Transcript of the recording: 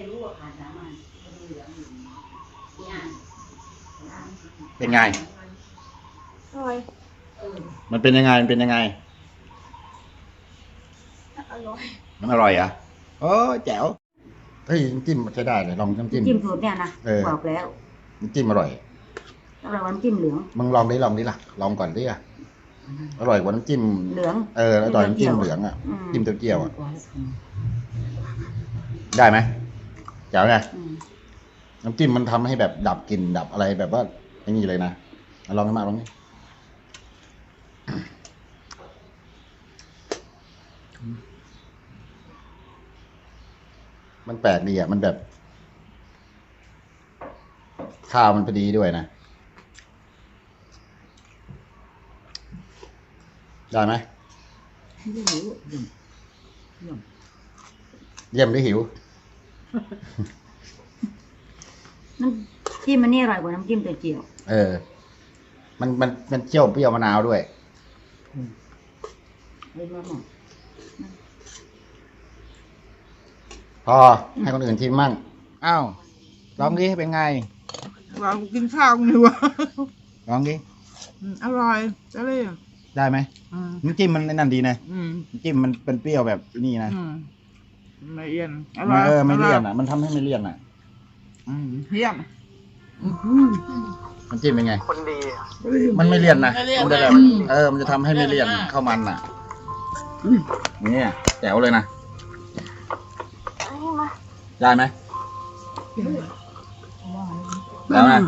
ได้รู้ว่าขาดสามัญมันเหลืองอยู่เนี่ยเป็นไง อร่อยเออมันเป็นยังไง มันเป็นยังไง อร่อย มันอร่อยเหรอะโอ้แจ๋วเฮ้ยน้ำจิ้มใช้ได้เลยลองน้ำจิ้ม จิ้มสูตรเนี่ยนะเออ บอกแล้วน้ำจิ้มอร่อย สำหรับน้ำจิ้มเหลือง มึงลองดิลองดิล่ะ ลองก่อนดิอะอร่อยกว่าน้ำจิ้ม เหลือง เอออร่อยน้ำจิ้มเหลืองอะ อืม จิ้มเต้าเจี้ยวอะ ได้ไหม แจ๋วไงอืมน้ำจิ้มมันทำให้แบบดับกลิ่นดับอะไรแบบว่าไอ้นี่เลยนะเอาลองให้มากลองนี่มันแปลกดีอะ มันแบบ ข้าวมันพอดีด้วยนะ ได้ไหม ไม่รู้เยี่ยมเยี่ยม เยี่ยมหรือหิว น้ำจิ้มมันนี่อร่อยกว่าน้ำจิ้มเต้าเจี้ยว เออ มันมันมันเจียวเปรี้ยวมะนาวด้วยเห็นไหมหมอพอให้คนอื่นชิมมั่งอ้าวลองดิเป็นไง เรากินข้าวกันดีกว่าลองดิอืมอร่อยจะเลยได้ไหมอืมน้ำจิ้มมันนั่นดีนะอืมน้ำจิ้มมันเป็นเปรี้ยวแบบนี่นะ อืม ไม่เอียนอมัร่นอยเออไม่เลี่ยนอร่อะ มันทำให้ไม่เลี่ยนอะอืมเยี่ยมน้ำจิ้มเป็นไง คนดีมันไม่เลี่ยนนะไม่เลี่ยนมันจะแบบอืมเออ มันจะทำให้ไม่เลี่ยนข้าวมันอะเนี่ยแจ๋วเลยนะได้ไหมแล้วนะ